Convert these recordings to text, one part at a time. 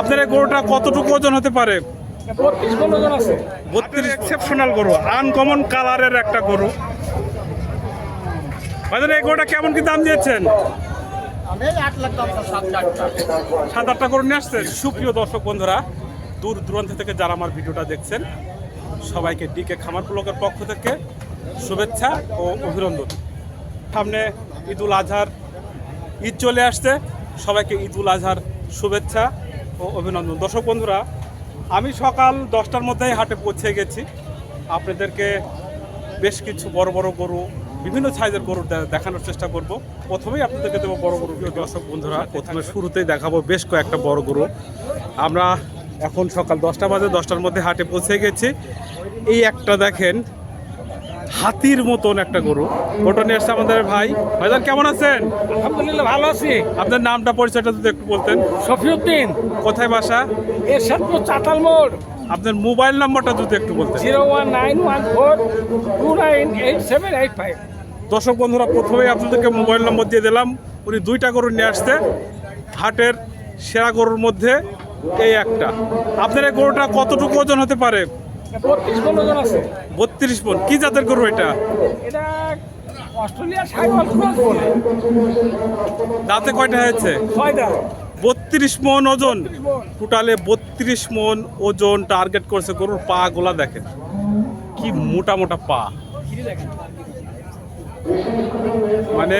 আপনার এই গরুটা কতটুকু ওজন হতে পারে? বত্রিশ এক্সেপশনাল গরু আনকমন কালারের একটা গরু। ভাইজান এই গরুটা কেমন কি দাম দিয়েছেন? সাত আটটা করে নিয়ে আসছেন? সুপ্রিয় দর্শক বন্ধুরা দূর দূরান্ত থেকে যারা আমার ভিডিওটা দেখছেন সবাইকে ডিকে খামার ব্লকের পক্ষ থেকে শুভেচ্ছা ও অভিনন্দন। সামনে ঈদুল আজহার ঈদ চলে আসছে। সবাইকে ঈদুল আজহার শুভেচ্ছা অভিনন্দন। দর্শক বন্ধুরা, আমি সকাল দশটার মধ্যেই হাটে পৌঁছে গেছি। আপনাদেরকে বেশ কিছু বড় বড় গরু, বিভিন্ন সাইজের গরু দেখানোর চেষ্টা করব। প্রথমেই আপনাদেরকে দেবো বড় গরু দর্শক বন্ধুরা, প্রথমে শুরুতেই দেখাবো বেশ কয়েকটা বড় গরু। আমরা এখন সকাল দশটা বাজে, দশটার মধ্যে হাটে পৌঁছে গেছি। এই একটা দেখেন হাতির মতন একটা গরু। ওটা নিয়ে এসছে আমাদের ভাই। ভাইজান কেমন আছেন? আলহামদুলিল্লাহ ভালো আছি। আপনার নামটা পরিচয়টা যদি একটু বলতেন। শফিউদ্দিন। কোথায় বাসা? এরশাদপুর চাতাল মোড়। আপনার মোবাইল নাম্বারটা যদি একটু বলতেন। Zero one nine one four two nine eight seven eight five. দর্শক বন্ধুরা প্রথমেই আপনাদেরকে মোবাইল নম্বর দিয়ে দিলাম। উনি দুইটা গরু নিয়ে আসতে হাটের সেরা গরুর মধ্যে এই একটা। আপনার এই গরুটা কতটুকু ওজন হতে পারে? বত্রিশ পন কি জাতের গরু এটা? দাঁতে কয়টা হয়েছে? ছয়টা। বত্রিশ মন ওজন। টোটালে বত্রিশ মন ওজন টার্গেট করছে গরুর পা গোলা দেখেন। কি মোটা মোটা পা। মানে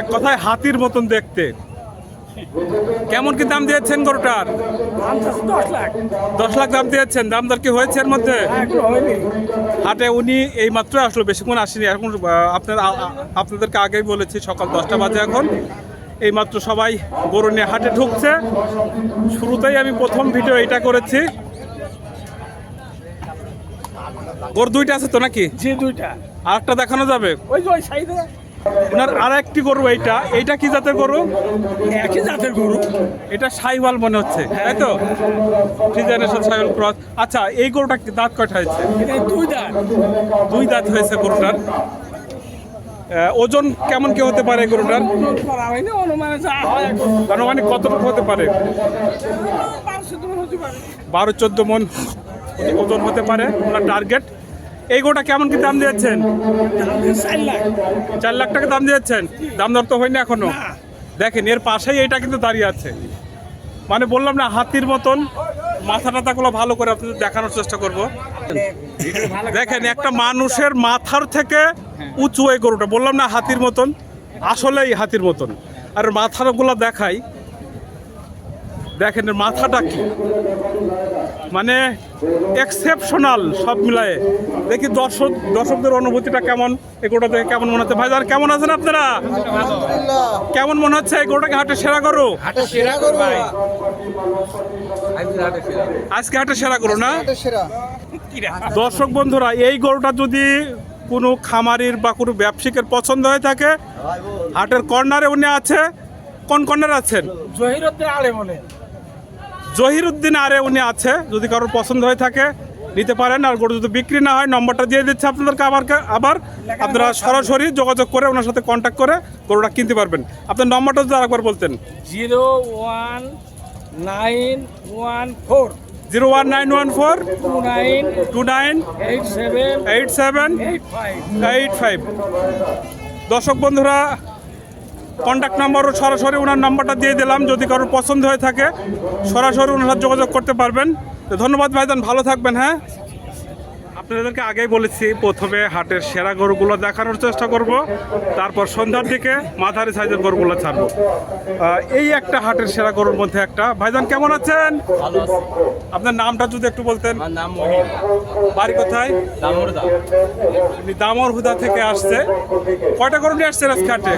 এক কথায় হাতির মতন দেখতে। কেমন কি দাম দিয়েছেন গরুটার? দশ লাখ। দাম দিয়েছেন দাম দর কি হয়েছে এর মধ্যে? এখনও হাটে উনি এই মাত্র আসলো বেশিক্ষণ আসেনি এখন আপনার আপনাদেরকে আগেই বলেছি সকাল দশটা বাজে এখন। এই মাত্র সবাই গরু নিয়ে হাটে ঢুকছে। শুরুতেই আমি প্রথম ভিডিও এটা করেছি। গরু দুইটা আছে তো নাকি? জি দুইটা। আর একটা দেখানো যাবে? ওই যে ওই সাইডে। ওনার আর একটি গরু এইটা। এইটা কি জাতের গরু? একই জাতের গরু। এটা সাইওয়াল মনে হচ্ছে তাই তো? Three generation Sahiwal cross. আচ্ছা এই গরুটা দাঁত কয়টা হয়েছে? দুই দাঁত। দুই দাঁত হয়েছে গরুটার। ওজন কেমন কি হতে পারে গরুটার? হয় আনুমানিক কতটুকু হতে পারে? হতে পারে। বারো চোদ্দ মন ওজন হতে পারে। ওনার টার্গেট? এই গোটা কেমন কি দাম দিয়েছেন? চার লাখ টাকা দাম দিয়েছেন? দাম দর তো হয়নি এখনও। দেখেন এর পাশেই এটা কিন্তু দাঁড়িয়ে আছে। মানে বললাম না হাতির মতন মাথা টাথাগুলো ভালো করে আপনাদের দেখানোর চেষ্টা করব। দেখেন একটা মানুষের মাথার থেকে উঁচু এই গরুটা। বললাম না হাতির মতন। আসলেই হাতির মতন। আর মাথাগুলো দেখাই দেখেন এর মাথাটা কি? মানে এক্সেপশনাল সব মিলায়ে। দেখি দর্শক দর্শকদের অনুভূতিটা কেমন? এগুলোটা দেখে কেমন মনে হচ্ছে? ভাই যার কেমন আছেন আপনারা? কেমন মনে হচ্ছে এই গরুটাকে হাটে সেরা করো আজকে হাটে সেরা করো না? দর্শক বন্ধুরা এই গরুটা যদি কোনো খামারির বা কোনো ব্যবসায়িকের পছন্দ হয়ে থাকে হাটের কর্নারে উনি আছে। কোন কর্নারে আছেন? জহিরুদ্দিন আলে বলে জহিরুদ্দিন আরে উনি আছে যদি কারোর পছন্দ হয়ে থাকে নিতে পারেন। আর গরু যদি বিক্রি না হয় নম্বরটা দিয়ে দিচ্ছে আপনাদেরকে আবার আবার। আপনারা সরাসরি যোগাযোগ করে ওনার সাথে কন্ট্যাক্ট করে গরুটা কিনতে পারবেন। আপনার নম্বরটা যদি আরেকবার বলতেন। Zero one nine one four. Zero one nine one four. Two nine two nine eight seven eight seven eight five. Eight five. দর্শক বন্ধুরা কন্ট্যাক্ট নাম্বারও সরাসরি ওনার নাম্বারটা দিয়ে দিলাম। যদি কারোর পছন্দ হয়ে থাকে, সরাসরি ওনার যোগাযোগ করতে পারবেন। ধন্যবাদ ভাইজান, ভালো থাকবেন হ্যাঁ? আপনাদেরকে আগেই বলেছি প্রথমে হাটের সেরা গরুগুলো দেখানোর চেষ্টা করব তারপর সন্ধ্যার দিকে মাঝারি সাইজের গরুগুলো ছাড়বো। এই একটা হাটের সেরা গরুর মধ্যে একটা। ভাইজান কেমন আছেন? আপনার নামটা যদি একটু বলতেন। বাড়ি কোথায়? দামর হুদা থেকে আসছে। কয়টা গরু নিয়ে আসছেন আজকে হাটে?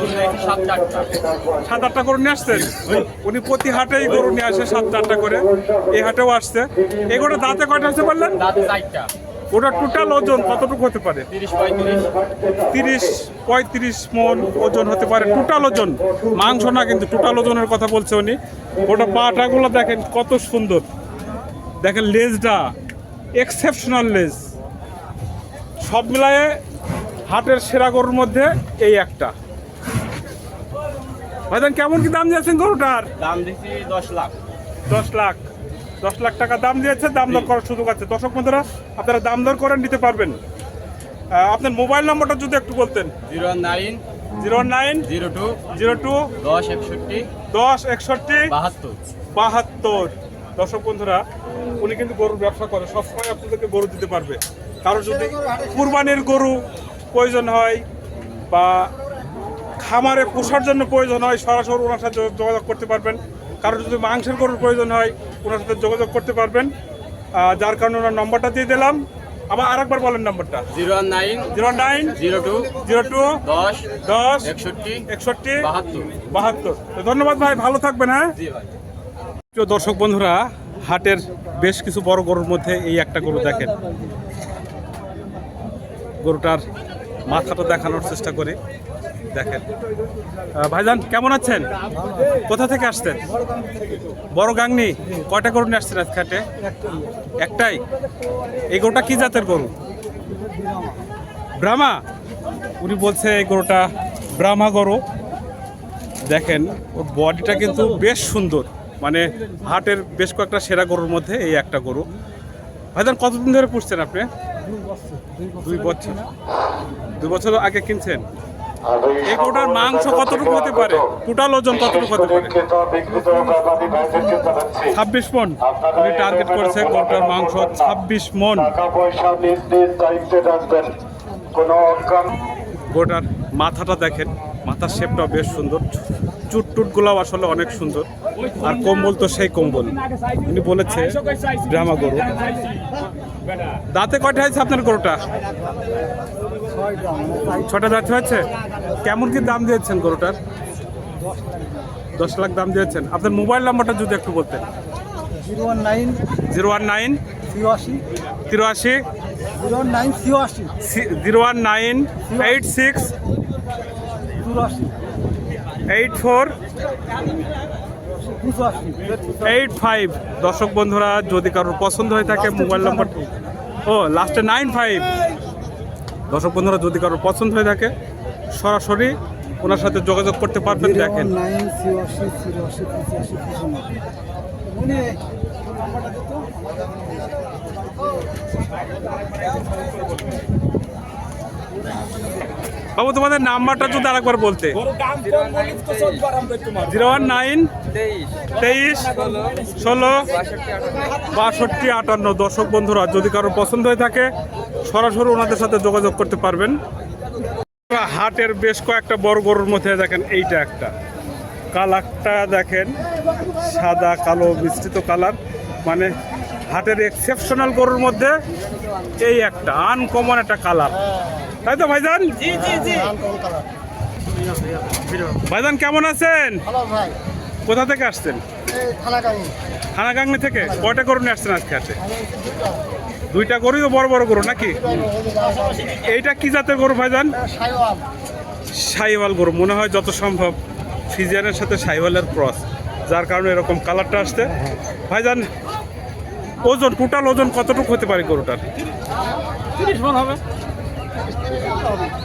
সাত আটটা গরু নিয়ে আসছেন? উনি প্রতি হাটেই গরু নিয়ে আসে সাত চারটা করে। এই হাটেও আসছে। এই গরুটা দাঁতে কয়টা আছে বললেন? দাঁতে চারটা। ওটা টোটাল ওজন কতটুকু হতে পারে? তিরিশ পঁয়ত্রিশ। মন ওজন হতে পারে। টোটাল ওজন মাংস না কিন্তু টোটাল ওজনের কথা বলছে উনি। ওটা পাটাগুলো দেখেন কত সুন্দর। দেখেন লেজটা এক্সেপশনাল লেজ। সব মিলায়ে হাটের সেরা গরুর মধ্যে এই একটা। ভাইজান কেমন কি দাম দিয়েছেন গরুটার? দাম দিচ্ছি দশ লাখ। দশ লাখ। দশ লাখ টাকা দাম দিয়েছে দাম দর করার সুযোগ আছে। দর্শক বন্ধুরা আপনারা দাম দর করে নিতে পারবেন। আপনার মোবাইল নম্বরটা যদি একটু বলতেন। Zero nine zero nine zero two zero two দশ একষট্টি দশ একষট্টি বাহাত্তর। বাহাত্তর। দর্শক বন্ধুরা উনি কিন্তু গরুর ব্যবসা করে সবসময় আপনাদেরকে গরু দিতে পারবে। কারও যদি কুরবানির গরু প্রয়োজন হয় বা খামারে পোষার জন্য প্রয়োজন হয় সরাসরি ওনার সাথে যোগাযোগ করতে পারবেন। কারও যদি মাংসের গরুর প্রয়োজন হয় ওনার সাথে যোগাযোগ করতে পারবেন। যার কারণে ওনার নম্বরটা দিয়ে দিলাম। আবার আরেকবার বলেন নম্বরটা। Zero nine zero nine zero two zero two দশ দশ একষট্টি একষট্টি বাহাত্তর। বাহাত্তর। তো ধন্যবাদ ভাই ভালো থাকবেন হ্যাঁ? প্রিয় দর্শক বন্ধুরা হাটের বেশ কিছু বড় গরুর মধ্যে এই একটা গরু দেখেন। গরুটার মাথাটা দেখানোর চেষ্টা করি। দেখেন। ভাইজান, কেমন আছেন? কোথা থেকে আসছেন? বড় গাংনি, কয়টা গরু নিয়ে আসছেন আজকে একটাই। এই গরুটা কি জাতের গরু? ব্রাহ্মা। উনি বলছে এই গরুটা ব্রাহ্মা গরু। দেখেন, ওর বডিটা কিন্তু বেশ সুন্দর। মানে হাটের বেশ কয়েকটা সেরা গরুর মধ্যে এই একটা গরু। ভাইজান, কতদিন ধরে পুষছেন আপনি? দুই বছর। দুই বছর আগে কিনছেন? এই গরুটার মাংস কতটুকু হতে পারে? টোটাল ওজন কতটুকু হতে পারে? ছাব্বিশ মন। উনি টার্গেট করেছে গরুটার মাংস ছাব্বিশ মন। গোটার মাথাটা দেখেন। মাথার শেপটাও বেশ সুন্দর। চুট টুটগুলাও আসলে অনেক সুন্দর। আর কম্বল তো সেই কম্বল। উনি বলেছে ড্রামা গরু। দাঁতে কয়টা হয়েছে আপনার গরুটা? ছটা দাঁত হয়েছে কেমন কি দাম দিয়েছেন গরুটার? দশ লাখ দাম দিয়েছেন। আপনার মোবাইল নাম্বারটা যদি একটু বলতেন। Zero one nine zero one nine তিরাশি। জিরো নাইন ছিয়াশি। Zero one nine eight six চুরাশি। এইট ফোর এইট ফাইভ দর্শক বন্ধুরা যদি কারোর পছন্দ হয়ে থাকে মোবাইল নম্বর ও লাস্টে নাইন ফাইভ। দর্শক বন্ধুরা যদি কারোর পছন্দ হয়ে থাকে সরাসরি ওনার সাথে যোগাযোগ করতে পারবেন দেখেন। বাবু তোমাদের নাম্বারটা যদি আরেকবার বলতে। জিরো ওয়ান নাইন তেইশ ষোলো বাষট্টি আটান্ন। দর্শক বন্ধুরা যদি কারোর পছন্দ হয়ে থাকে সরাসরি ওনাদের সাথে যোগাযোগ করতে পারবেন। হাটের বেশ কয়েকটা বড় গরুর মধ্যে দেখেন এইটা একটা। কালারটা দেখেন সাদা কালো মিশ্রিত কালার। মানে হাটের এক্সেপশনাল গরুর মধ্যে এই একটা আনকমন একটা কালার। তাই তো ভাইজান? জি জি জি। ভাইজান কেমন আছেন? কোথা থেকে আসছেন? থানাকানি থানাগাংনি থেকে? কয়টা গরু নিয়ে আসছেন আজকে হাটে? দুইটা গরুই তো বড় বড় গরু নাকি? এইটা কি জাতের গরু ভাইজান? সাইওয়াল গরু। মনে হয় যত সম্ভব ফিজিয়ানের সাথে সাইওয়ালের ক্রস যার কারণে এরকম কালারটা আসছে। ভাইজান ওজন টোটাল ওজন কতটুকু হতে পারে গরুটার? তিরিশ মন হবে।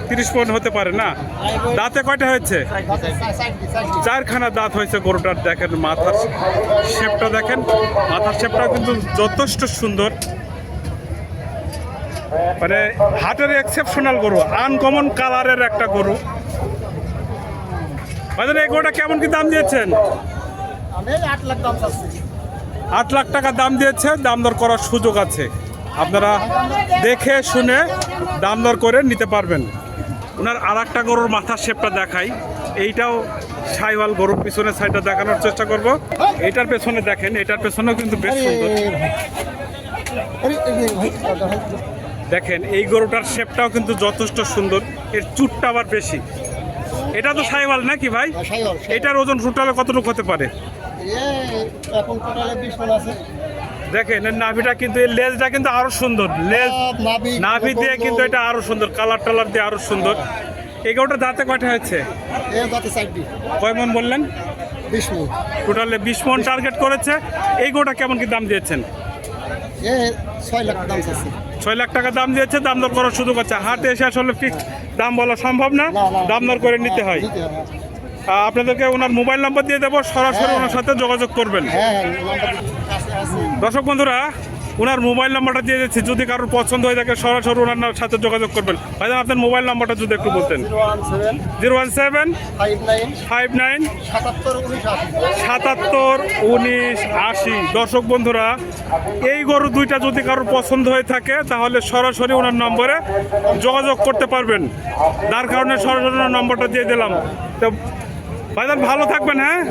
তিরিশ পয়েন্ট হতে পারে না? দাঁতে কয়টা হয়েছে? চারখানা দাঁত হয়েছে গরুটার দেখেন মাথার শেপটা দেখেন। মাথার শেপটা কিন্তু যথেষ্ট সুন্দর। মানে হাটের এক্সেপশনাল গরু আনকমন কালারের একটা গরু। ভাইজান এই গরুটা কেমন কি দাম দিয়েছেন? আট লাখ টাকা দাম দিয়েছে দাম দর করার সুযোগ আছে। আপনারা দেখে শুনে দাম দর করে নিতে পারবেন। ওনার আর একটা গরুর মাথার শেপটা দেখাই। এইটাও সাইওয়াল গরুর পিছনের সাইডটা দেখানোর চেষ্টা করব। এইটার পেছনে দেখেন এটার পেছনেও কিন্তু বেশ সুন্দর। দেখেন এই গরুটার শেপটাও কিন্তু যথেষ্ট সুন্দর। এর চুটটা আবার বেশি। এটা তো সাইওয়াল নাকি ভাই? এটার ওজন টোটালে কতটুকু হতে পারে? দেখেন এর নাভিটা কিন্তু এর লেজটা কিন্তু আরও সুন্দর। লেজ নাভি নাভি দিয়ে কিন্তু এটা আরও সুন্দর কালার টালার দিয়ে আরও সুন্দর। এই গরুটা দাঁতে কয়টা হয়েছে? কয় মন বললেন? বিশ মন। টোটালে বিশ মন টার্গেট করেছে। এই গরুটা কেমন কি দাম দিয়েছেন? ছয় লাখ দাম চাচ্ছি ছয় লাখ টাকা দাম দিয়েছে দাম দর করার সুযোগ আছে। হাটে এসে আসলে ফিক্সড দাম বলা সম্ভব না। দাম দর করে নিতে হয়। আপনাদেরকে ওনার মোবাইল নাম্বার দিয়ে দেবো সরাসরি ওনার সাথে যোগাযোগ করবেন। হ্যাঁ হ্যাঁ দর্শক বন্ধুরা ওনার মোবাইল নাম্বারটা দিয়ে দিচ্ছি। যদি কারোর পছন্দ হয়ে থাকে, সরাসরি ওনার সাথে যোগাযোগ করবেন। ভাইজান, আপনার মোবাইল নাম্বারটা যদি একটু বলতেন। Zero one seven, five nine, সাতাত্তর উনিশ আশি। দর্শক বন্ধুরা, এই গরু দুইটা যদি কারোর পছন্দ হয়ে থাকে, তাহলে সরাসরি ওনার নম্বরে যোগাযোগ করতে পারবেন। তার কারণে সরাসরি ওনার নম্বরটা দিয়ে দিলাম। তো, ভাইজান, ভালো থাকবেন হ্যাঁ?